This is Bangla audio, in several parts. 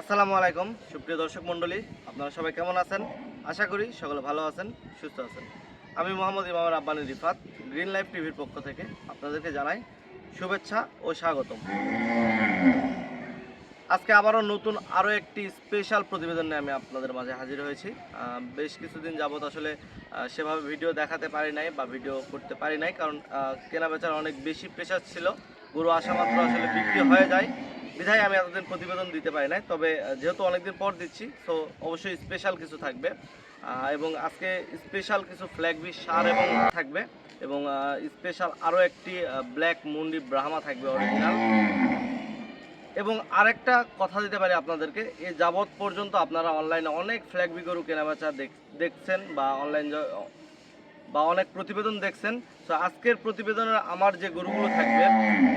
আসসালামু আলাইকুম, সুপ্রিয় দর্শক মণ্ডলী, আপনারা সবাই কেমন আছেন? আশা করি সকলে ভালো আছেন, সুস্থ আছেন। আমি মোহাম্মদ ইমাম রাব্বানি রিফাত, গ্রিন লাইফ টিভির পক্ষ থেকে আপনাদেরকে জানাই শুভেচ্ছা ও স্বাগতম। আজকে আবারও নতুন আরও একটি স্পেশাল প্রতিবেদন নিয়ে আমি আপনাদের মাঝে হাজির হয়েছি। বেশ কিছুদিন যাবত আসলে সেভাবে ভিডিও দেখাতে পারি নাই বা ভিডিও করতে পারি নাই, কারণ কেনা বেচার অনেক বেশি প্রেশার ছিল। গরু আসা মাত্র আসলে বিক্রি হয়ে যায়। বিধায় আমি এতদিন প্রতিবেদন দিতে পারি নাই, তবে যেহেতু অনেকদিন পর দিচ্ছি, তো অবশ্যই স্পেশাল কিছু থাকবে। এবং আজকে স্পেশাল কিছু ফ্ল্যাগবি সার এবং থাকবে, এবং স্পেশাল আরও একটি ব্ল্যাক মুন্ডি ব্রাহ্মা থাকবে অরিজিনাল এবং আরেকটা কথা দিতে পারি আপনাদেরকে, এ যাবৎ পর্যন্ত আপনারা অনলাইনে অনেক ফ্ল্যাগবি গরু কেনাবেচা দেখ- দেখছেন বা অনলাইন বা অনেক প্রতিবেদন দেখছেন, তো আজকের প্রতিবেদনের আমার যে গরুগুলো থাকবে,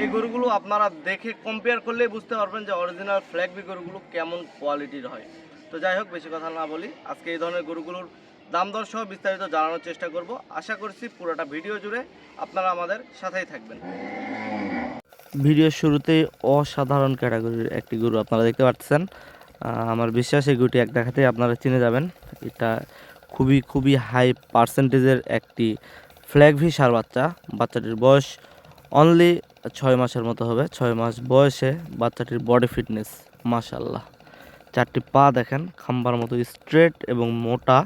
এই গরুগুলো আপনারা দেখে কম্পেয়ার করলেই বুঝতে পারবেন যে অরিজিনাল ফ্ল্যাগবি গরুগুলো কেমন কোয়ালিটির হয়। তো যাই হোক, বেশি কথা না বলি, আজকে এই ধরনের গরুগুলোর দাম দর সহ বিস্তারিত জানানোর চেষ্টা করব। আশা করছি পুরোটা ভিডিও জুড়ে আপনারা আমাদের সাথেই থাকবেন। ভিডিওর শুরুতেই অসাধারণ ক্যাটাগরির একটি গরু আপনারা দেখতে পাচ্ছেন। আমার বিশ্বাস এই গরুটি এক দেখাতেই আপনারা চিনে যাবেন। এটা খুবই খুবই হাই পার্সেন্টেজের একটি ফ্ল্যাগভি সার বাচ্চা। বাচ্চাটির বয়স অনলি ছয় মাসের মতো হবে। ছয় মাস বয়সে বাচ্চাটির বডি ফিটনেস মাশাল্লাহ চারটি পা দেখেন, খাম্বার মতো স্ট্রেট এবং মোটা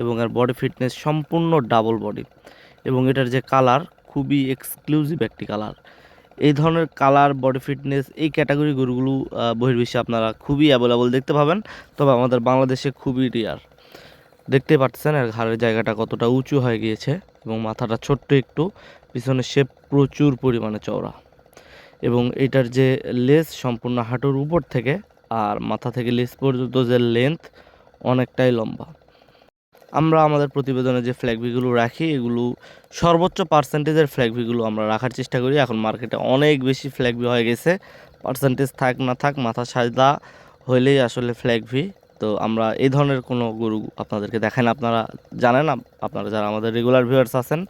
এবং এর বডি ফিটনেস সম্পূর্ণ ডাবল বডি এবং এটার যে কালার খুবই এক্সক্লুসিভ একটি কালার এই ধরনের কালার বডি ফিটনেস এই ক্যাটাগরি গরুগুলো বহির্বিশ্বে আপনারা খুবই অ্যাভেলেবল দেখতে পাবেন। তবে আমাদের বাংলাদেশে খুবই রিয়ার দেখতে পাচ্ছেন এর ঘাড়ের জায়গাটা কতটা উঁচু হয়ে গিয়েছে এবং মাথাটা ছোট্ট একটু পিছনের শেপ প্রচুর পরিমাণে চওড়া। এবং এটার যে লেস সম্পূর্ণ হাঁটুর উপর থেকে আর মাথা থেকে লেস পর্যন্ত যে লেন্থ অনেকটাই লম্বা। আমরা আমাদের প্রতিবেদনে যে ফ্ল্যাগভিগুলো রাখি, এগুলো সর্বোচ্চ পার্সেন্টেজের ফ্ল্যাগভিগুলো আমরা রাখার চেষ্টা করি। এখন মার্কেটে অনেক বেশি ফ্ল্যাগভি হয়ে গেছে। পার্সেন্টেজ থাক না থাক, মাথা সাজদা হইলেই আসলে ফ্ল্যাগভি তো আমরা এই ধরনের কোনো গরু আপনাদেরকে দেখেন আপনারা জানেন আপ- আপনারা যারা আমাদের রেগুলার ভিউয়ার্স আছেন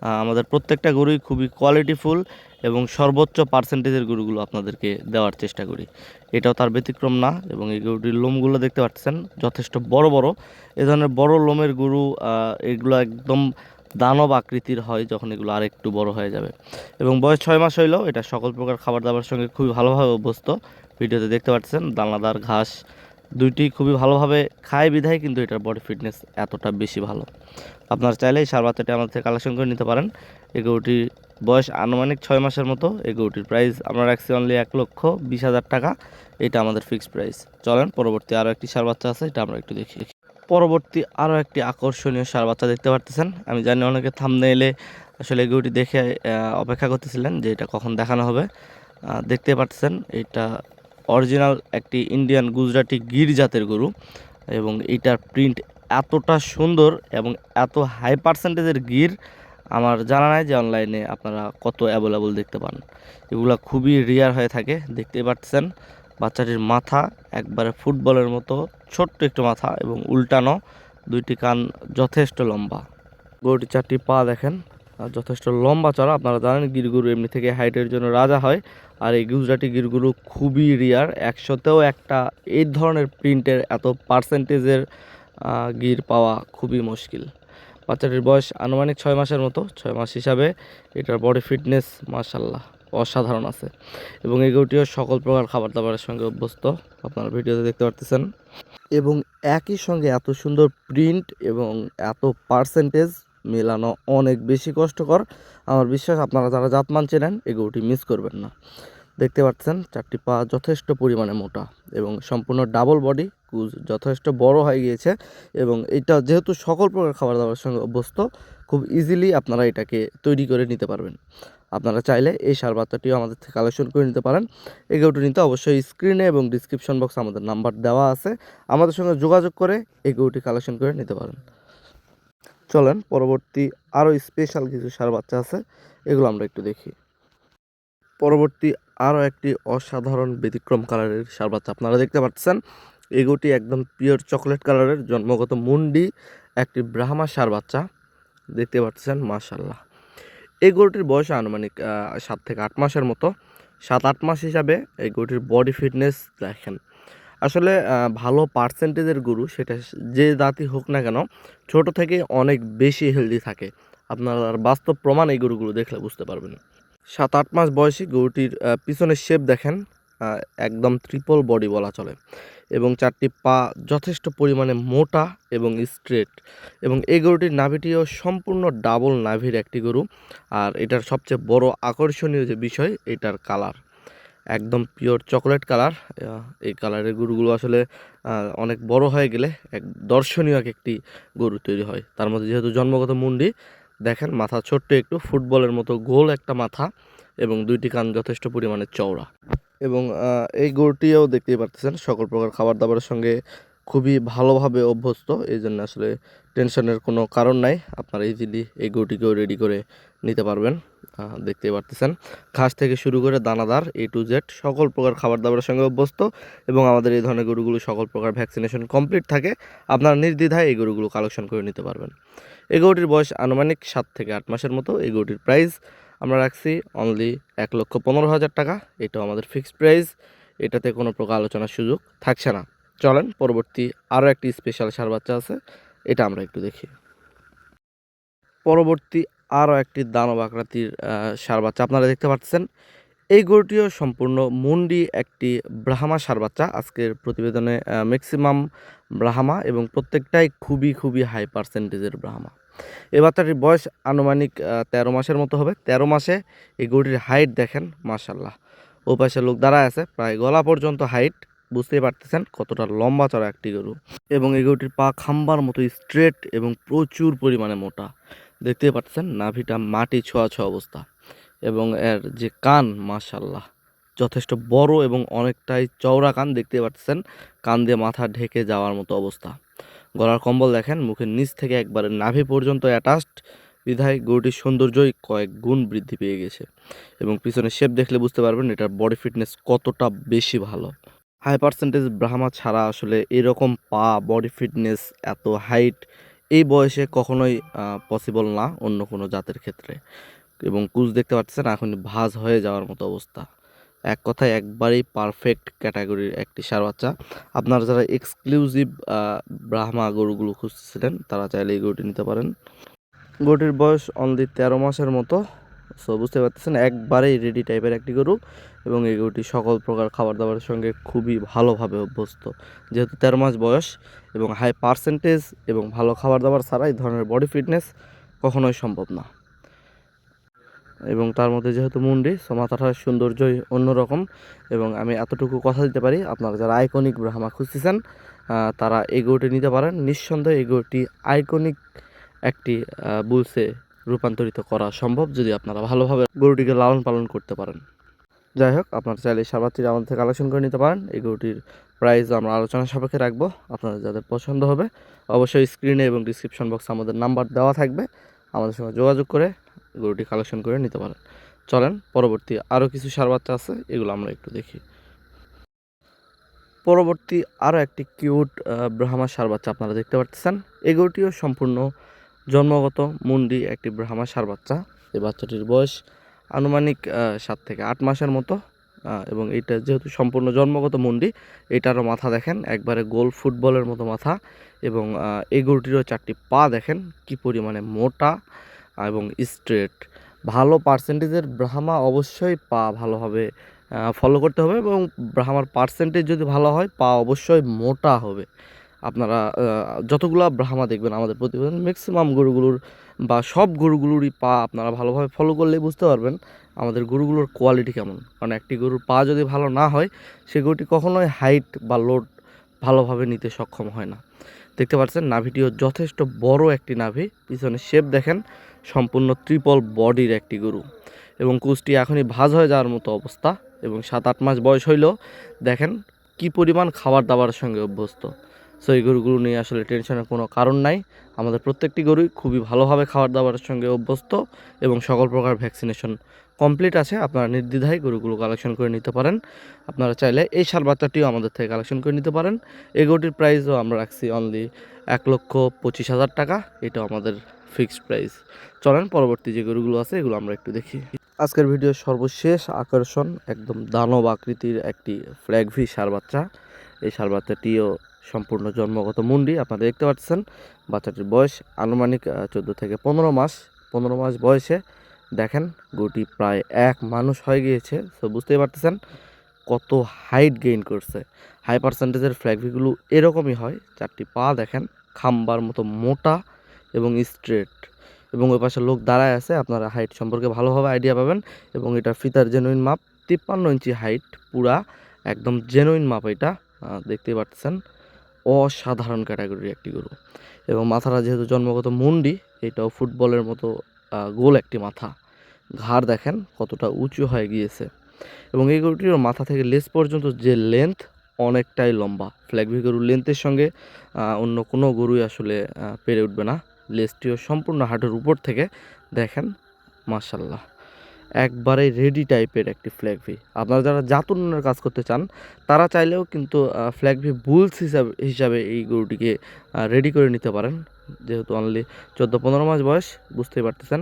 আমাদের প্রত্যেকটা গরুই খুবই কোয়ালিটিফুল এবং সর্বোচ্চ পার্সেন্টেজের গরুগুলো আপনাদেরকে দেওয়ার চেষ্টা করি। এটাও তার ব্যতিক্রম না এবং এই গরুটির লোমগুলো দেখতে পাচ্ছেন, যথেষ্ট বড় বড়। এ ধরনের বড় লোমের গরু এগুলো একদম দানব আকৃতির হয় যখন এগুলো আরেকটু বড় হয়ে যাবে। এবং বয়স ছয় মাস হইলেও এটা সকল প্রকার খাবার দাবার সঙ্গে খুবই ভালোভাবে অভ্যস্ত। ভিডিওতে দেখতে পাচ্ছেন, দানাদার ঘাস দুইটি খুবই ভালোভাবে খায় বিধায়, কিন্তু এটার বডি ফিটনেস এতটা বেশি ভালো। আপনারা চাইলে এই সার আমাদের থেকে কালেকশন করে নিতে পারেন। এই বয়স আনুমানিক ছয় মাসের মতো। এই প্রাইস আমরা রাখছি অনলি এক লক্ষ বিশ হাজার টাকা। এটা আমাদের ফিক্সড প্রাইস চলেন, পরবর্তী আরও একটি সার বাচ্চা আছে, এটা আমরা একটু দেখি পরবর্তী আরও একটি আকর্ষণীয় সার বাচ্চা দেখতে পারতেছেন। আমি জানি অনেকে থামনে এলে আসলে গরুটি দেখে অপেক্ষা করতেছিলেন যে এটা কখন দেখানো হবে। দেখতে পাচ্ছেন এটা অরিজিনাল একটি ইন্ডিয়ান গুজরাটি গির জাতের গরু এবং এটার প্রিন্ট এতটা সুন্দর এবং এত হাই পার্সেন্টেজের গির আমার জানা নাই যে অনলাইনে আপনারা কত অ্যাভেলেবল দেখতে পান। এগুলো খুবই রিয়ার হয়ে থাকে, দেখতেই পাচ্ছেন। বাচ্চাটির মাথা একবারে ফুটবলের মতো, ছোট্ট একটু মাথা এবং উল্টানো, দুইটি কান যথেষ্ট লম্বা। গরুটি চারটি পা দেখেন। যথেষ্ট লম্বা চড়া, আপনারা জানেন গিরগুরু এমনি থেকে হাইটের জন্য রাজা হয়। আর এই গুজরাটি গিরগুরু খুবই রিয়ার একশোতেও একটা এই ধরনের প্রিন্টের এত পার্সেন্টেজের গির পাওয়া খুবই মুশকিল। বাচ্চাটির বয়স আনুমানিক ছয় মাসের মতো, ছয় মাস হিসাবে এটার বডি ফিটনেস মাশাল্লাহ অসাধারণ আছে। এবং এই গরুটিও সকল প্রকার খাবার দাবারের সঙ্গে অভ্যস্ত, আপনারা ভিডিওতে দেখতে পারতেছেন। এবং একই সঙ্গে এত সুন্দর প্রিন্ট এবং এত পার্সেন্টেজ মেলানো অনেক বেশি কষ্টকর। আমার বিশ্বাস আপনারা যারা জাতমান চেনেন, এই গরুটি মিস করবেন না। দেখতে পাচ্ছেন, চারটি পা যথেষ্ট পরিমাণে মোটা এবং সম্পূর্ণ ডাবল বডি কুজ যথেষ্ট বড় হয়ে গিয়েছে এবং এটা যেহেতু সকল প্রকার খাবার দাবারের সঙ্গে অভ্যস্ত, খুব ইজিলি আপনারা এটাকে তৈরি করে নিতে পারবেন। আপনারা চাইলে এই সার বাচ্চাটিও আমাদের থেকে কালেকশন করে নিতে পারেন। এই গরুটি নিতে অবশ্যই স্ক্রিনে এবং ডিসক্রিপশন বক্সে আমাদের নাম্বার দেওয়া আছে। আমাদের সঙ্গে যোগাযোগ করে এই কালেকশন করে নিতে পারেন। চলেন, পরবর্তী আরও স্পেশাল কিছু সার বাচ্চা আছে, এগুলো আমরা একটু দেখি। পরবর্তী আরও একটি অসাধারণ ব্যতিক্রম কালারের সার বাচ্চা আপনারা দেখতে পাচ্ছেন। এগুটি একদম পিওর চকলেট কালারের, জন্মগত মুন্ডি, একটি ব্রাহ্মা সার বাচ্চা। দেখতে পাচ্ছেন মাশাল্লাহ এই গরুটির বয়স আনুমানিক সাত থেকে আট মাসের মতো। সাত আট মাস হিসাবে এই গরুটির বডি ফিটনেস দেখেন। আসলে ভালো পার্সেন্টেজের গরু সেটা যে জাতি হোক না কেন, ছোট থেকে অনেক বেশি হেলদি থাকে। আপনার বাস্তব প্রমাণ এই গরুগুলো দেখলে বুঝতে পারবেন। সাত আট মাস বয়সী গরুটির পিছনের শেপ দেখেন একদম ট্রিপল বডি বলা চলে এবং চারটি পা যথেষ্ট পরিমাণে মোটা এবং স্ট্রেট এবং এই গরুটির নাভিটিও সম্পূর্ণ ডাবল নাভির একটি গরু। আর এটার সবচেয়ে বড় আকর্ষণীয় যে বিষয়, এটার কালার একদম পিওর চকলেট কালার এই কালারের গরুগুলো আসলে অনেক বড় হয়ে গেলে এক দর্শনীয় এক একটি গরু তৈরি হয়। তার মধ্যে যেহেতু জন্মগত মুন্ডি, দেখেন মাথা ছোট্ট একটু, ফুটবলের মতো গোল একটা মাথা এবং দুইটি কান যথেষ্ট পরিমাণে চওড়া। এবং এই গরুটিও দেখতেই পারতেছেন, সকল প্রকার খাবার দাবারের সঙ্গে খুবই ভালোভাবে অভ্যস্ত এই জন্য আসলে টেনশনের কোনো কারণ নাই। আপনারা ইজিলি এই গরুটিকেও রেডি করে নিতে পারবেন। আহ, দেখতেই পারতেছেন। ঘাস থেকে শুরু করে দানাদার এ টু জেড সকল প্রকার খাবার দাবারের সঙ্গে অভ্যস্ত এবং আমাদের এই ধরনের গরুগুলো সকল প্রকার ভ্যাকসিনেশন কমপ্লিট থাকে। আপনারা নির্দ্বিধায় এই গরুগুলো কালেকশন করে নিতে পারবেন। এই গরুটির বয়স আনুমানিক সাত থেকে আট মাসের মতো। এই গরুটির প্রাইস আমরা রাখছি অনলি এক লক্ষ পনেরো হাজার টাকা। এটাও আমাদের ফিক্সড প্রাইস এটাতে কোনো প্রকার আলোচনার সুযোগ থাকছে না। চলেন, পরবর্তী আরও একটি স্পেশাল সার বাচ্চা আছে, এটা আমরা একটু দেখি। পরবর্তী আরও একটি দানব আকৃতির ষাঁড় বাচ্চা আপনারা দেখতে পাচ্ছেন। এই গরুটিও সম্পূর্ণ মুন্ডি একটি ব্রাহ্মা ষাঁড় বাচ্চা। আজকের প্রতিবেদনে ম্যাক্সিমাম ব্রাহ্মা এবং প্রত্যেকটাই খুবই খুবই হাই পার্সেন্টেজের ব্রাহ্মা। এই বাচ্চাটির বয়স আনুমানিক তেরো মাসের মতো হবে। তেরো মাসে এই গরুটির হাইট দেখেন মাশাল্লাহ ও পাশে লোক দাঁড়ায় আছে, প্রায় গলা পর্যন্ত হাইট বুঝতেই পারতেছেন কতটা লম্বা চড়া একটি গরু। এবং এই গরুটির পা খাম্বার মতো স্ট্রেট এবং প্রচুর পরিমাণে মোটা। দেখতেই পাচ্ছেন নাভিটা মাটি ছোঁয়া ছোঁয়া অবস্থা। এবং এর যে কান মাশাল্লাহ যথেষ্ট বড় এবং অনেকটাই চওড়া কান দেখতে পাচ্ছেন কান দিয়ে মাথা ঢেকে যাওয়ার মতো অবস্থা। গলার কম্বল দেখেন, মুখের নিচ থেকে একবারে নাভি পর্যন্ত অ্যাটাচড বিধায় গরুটির সৌন্দর্যই কয়েক গুণ বৃদ্ধি পেয়ে গেছে। এবং পিছনের শেপ দেখলে বুঝতে পারবেন এটার বডি ফিটনেস কতটা বেশি ভালো। হাই পার্সেন্টেজ ব্রাহ্মা ছাড়া আসলে এরকম পা বডি ফিটনেস এত হাইট এই বয়সে কখনোই পসিবল না অন্য কোনো জাতের ক্ষেত্রে। এবং কুচ দেখতে পাচ্ছেন এখন ভাঁজ হয়ে যাওয়ার মতো অবস্থা। এক কথায় একবারেই পারফেক্ট ক্যাটাগরির একটি সার বাচ্চা। আপনারা যারা এক্সক্লুসিভ ব্রাহ্মা গরুগুলো খুঁজছিলেন তারা চাইলে এই গরুটি নিতে পারেন। গরুটির বয়স অনলি তেরো মাসের মতো। সো বুঝতে পারতেছেন, একবারেই রেডি টাইপের একটি গরু এবং এই গরুটি সকল প্রকার খাবার দাবারের সঙ্গে খুবই ভালোভাবে অভ্যস্ত। যেহেতু তেরো মাস বয়স এবং হাই পার্সেন্টেজ এবং ভালো খাবার দাবার ছাড়া এই ধরনের বডি ফিটনেস কখনোই সম্ভব না। এবং তার মধ্যে যেহেতু মুন্ডি সো মাথাটার সৌন্দর্যই অন্যরকম এবং আমি এতটুকু কথা দিতে পারি, আপনারা যারা আইকনিক ব্রাহ্মা খুঁজতেছেন তারা এই গরুটি নিতে পারেন। নিঃসন্দেহে এই গরুটি আইকনিক একটি বুলসে রূপান্তরিত করা সম্ভব যদি আপনারা ভালোভাবে গরুটিকে লালন পালন করতে পারেন। যাই হোক, আপনারা চাইলে সাবাত্রী আমাদের থেকে কালেকশন করে নিতে পারেন। এই গরুটির প্রাইস আমরা আলোচনা সাপেক্ষে রাখব। আপনাদের যাদের পছন্দ হবে, অবশ্যই স্ক্রিনে এবং ডিসক্রিপশন বক্সে আমাদের নাম্বার দেওয়া থাকবে। আমাদের সঙ্গে যোগাযোগ করে গরুটি কালেকশন করে নিতে পারেন। চলেন, পরবর্তী আরও কিছু সার বাচ্চা আছে, এগুলো আমরা একটু দেখি। পরবর্তী আরও একটি কিউট ব্রাহ্মা সার বাচ্চা আপনারা দেখতে পাচ্ছেন এই গরুটিও সম্পূর্ণ জন্মগত মুন্ডি একটি ব্রাহ্মা সার বাচ্চা। এই বাচ্চাটির বয়স আনুমানিক সাত থেকে আট মাসের মতো এবং এটা যেহেতু সম্পূর্ণ জন্মগত মুন্ডি, এটারও মাথা দেখেন, একবারে গোল ফুটবলের মতো মাথা, এবং এই গরুটিরও চারটি পা দেখেন, কি পরিমাণে মোটা এবং স্ট্রেট ভালো পার্সেন্টেজের ব্রাহ্মা অবশ্যই পা ভালোভাবে ফলো করতে হবে, এবং ব্রাহ্মার পার্সেন্টেজ যদি ভালো হয়, পা অবশ্যই মোটা হবে। আপনারা যতগুলা ব্রাহ্মা দেখবেন আমাদের প্রতিবেদন ম্যাক্সিমাম গরুগুলোর বা সব গরুগুলোরই পা আপনারা ভালোভাবে ফলো করলেই বুঝতে পারবেন আমাদের গরুগুলোর কোয়ালিটি কেমন। কারণ একটি গরুর পা যদি ভালো না হয়, সে গরুটি কখনোই হাইট বা লোড ভালোভাবে নিতে সক্ষম হয় না। দেখতে পাচ্ছেন, নাভিটিও যথেষ্ট বড় একটি নাভি। পিছনে শেপ দেখেন, সম্পূর্ণ ট্রিপল বডির একটি গরু। এবং কুচটি এখনই ভাজ হয়ে যাওয়ার মতো অবস্থা এবং সাত আট মাস বয়স হইলেও দেখেন কি পরিমাণ খাবার দাবারের সঙ্গে অভ্যস্ত। সো এই গরুগুলো নিয়ে আসলে টেনশনের কোনো কারণ নাই। আমাদের প্রত্যেকটি গরুই খুবই ভালোভাবে খাবার দাবারের সঙ্গে অভ্যস্ত এবং সকল প্রকার ভ্যাকসিনেশন কমপ্লিট আছে। আপনারা নির্দ্বিধায় গরুগুলো কালেকশন করে নিতে পারেন। আপনারা চাইলে এই সার বাচ্চাটিও আমাদের থেকে কালেকশন করে নিতে পারেন। এই গরুটির প্রাইসও আমরা রাখছি অনলি এক লক্ষ পঁচিশ হাজার টাকা। এটাও আমাদের ফিক্সড প্রাইস চলেন পরবর্তী যে গরুগুলো আছে, এগুলো আমরা একটু দেখি। আজকের ভিডিওর সর্বশেষ আকর্ষণ একদম দানব আকৃতির একটি ফ্ল্যাগ ভি সার বাচ্চা। এই শাল বাচ্চাটিও সম্পূর্ণ জন্মগত মুন্ডি আপনারা দেখতে পাচ্ছেন। বাচ্চাটির বয়স আনুমানিক চোদ্দ থেকে পনেরো মাস। পনেরো মাস বয়সে দেখেন গুটি প্রায় এক মানুষ হয়ে গিয়েছে। তো বুঝতেই পারতেছেন কত হাইট গেইন করছে। হাই পার্সেন্টেজের ফ্ল্যাগভিগুলো এরকমই হয়। চারটি পা দেখেন খাম্বার মতো মোটা এবং স্ট্রেট এবং ওই পাশে লোক দাঁড়ায় আছে আপনারা হাইট সম্পর্কে ভালোভাবে আইডিয়া পাবেন। এবং এটা ফিতার জেনুইন মাপ তিপ্পান্ন ইঞ্চি হাইট পুরা একদম জেনুইন মাপ এটা আহ, দেখতেই পাচ্ছেন। অসাধারণ ক্যাটাগরির একটি গরু। এবং মাথাটা যেহেতু জন্মগত মুন্ডি, এটাও ফুটবলের মতো গোল একটি মাথা। ঘাড় দেখেন কতটা উঁচু হয়ে গিয়েছে। এবং এই গরুটির মাথা থেকে লেস পর্যন্ত যে লেন্থ অনেকটাই লম্বা। ফ্ল্যাগভি গরুর লেন্থের সঙ্গে অন্য কোনো গরুই আসলে পেরে উঠবে না। লেসটিও সম্পূর্ণ হাটের উপর থেকে, দেখেন মাশাল্লাহ একবারে রেডি টাইপের একটি ফ্ল্যাগভি আপনারা যারা জাত উন্নয়নের কাজ করতে চান, তারা চাইলেও কিন্তু ফ্ল্যাগভি বুলস হিসাবে হিসাবে এই গরুটিকে রেডি করে নিতে পারেন। যেহেতু অনলি চোদ্দ পনেরো মাস বয়স, বুঝতেই পারতেছেন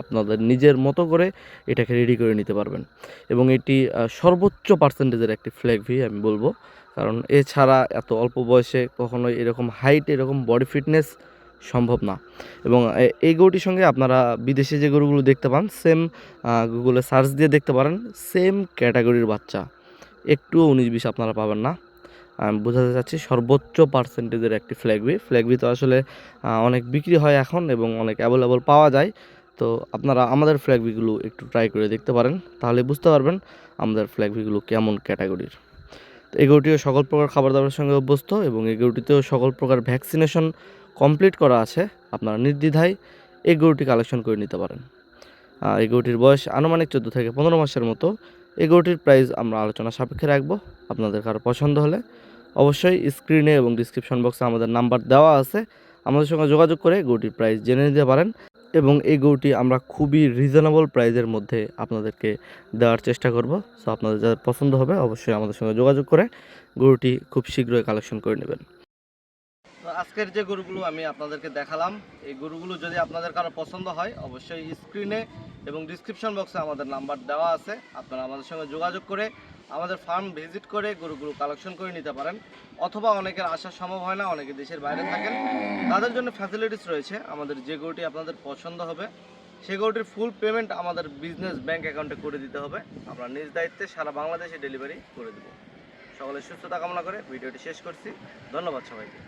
আপনাদের নিজের মতো করে এটাকে রেডি করে নিতে পারবেন। এবং এটি সর্বোচ্চ পার্সেন্টেজের একটি ফ্ল্যাগ ভি আমি বলব। কারণ এছাড়া এত অল্প বয়সে কখনোই এরকম হাইট এরকম বডি ফিটনেস সম্ভব না। এবং এই গরুটির সঙ্গে আপনারা বিদেশে যে গরুগুলো দেখতে পান সেম গুগলে সার্চ দিয়ে দেখতে পারেন সেম ক্যাটাগরির বাচ্চা। একটুও উনিশ বিশ আপনারা পাবেন না। আমি বোঝাতে চাচ্ছি সর্বোচ্চ পার্সেন্টেজের একটি ফ্ল্যাগবি ফ্ল্যাগবি তো আসলে অনেক বিক্রি হয় এখন এবং অনেক অ্যাভেলেবল পাওয়া যায়। তো আপনারা আমাদের ফ্ল্যাগবিগুলো একটু ট্রাই করে দেখতে পারেন, তাহলে বুঝতে পারবেন আমাদের ফ্ল্যাগবিগুলো কেমন ক্যাটাগরির তো এই গরুটিও সকল প্রকার খাবার দাবারের সঙ্গে অভ্যস্ত এবং এই গরুটিতেও সকল প্রকার ভ্যাকসিনেশন কমপ্লিট করা আছে, আপনারা নির্দ্বিধায় এই গরুটি কালেকশন করে নিতে পারেন। এই গরুটির বয়স আনুমানিক চোদ্দ থেকে পনেরো মাসের মতো। এই গরুটির প্রাইস আমরা আলোচনা সাপেক্ষে রাখব, আপনাদের কারও পছন্দ হলে। অবশ্যই স্ক্রিনে এবং ডিসক্রিপশন বক্সে আমাদের নাম্বার দেওয়া আছে। আমাদের সঙ্গে যোগাযোগ করে গরুটির প্রাইস জেনে নিতে পারেন এবং এই গরুটি আমরা খুবই রিজনেবল প্রাইজের মধ্যে আপনাদেরকে দেওয়ার চেষ্টা করব। সো আপনাদের যাদের পছন্দ হবে, অবশ্যই আমাদের সঙ্গে যোগাযোগ করে গরুটি খুব শীঘ্রই কালেকশন করে নেবেন। আজকের যে গরুগুলো আমি আপনাদেরকে দেখালাম, এই গরুগুলো যদি আপনাদের কারও পছন্দ হয়, অবশ্যই স্ক্রিনে এবং ডিসক্রিপশন বক্সে আমাদের নাম্বার দেওয়া আছে। আপনারা আমাদের সঙ্গে যোগাযোগ করে আমাদের ফার্ম ভিজিট করে গরুগুলো কালেকশন করে নিতে পারেন। অথবা অনেকের আসা সম্ভব হয় না, অনেকে দেশের বাইরে থাকেন। তাদের জন্য ফ্যাসিলিটিস রয়েছে। আমাদের যে গরুটি আপনাদের পছন্দ হবে সেই গরুটির ফুল পেমেন্ট আমাদের বিজনেস ব্যাংক অ্যাকাউন্টে করে দিতে হবে। আমরা নিজ দায়িত্বে সারা বাংলাদেশে ডেলিভারি করে দেবো। সকলের সুস্থতা কামনা করে ভিডিওটি শেষ করছি। ধন্যবাদ সবাইকে।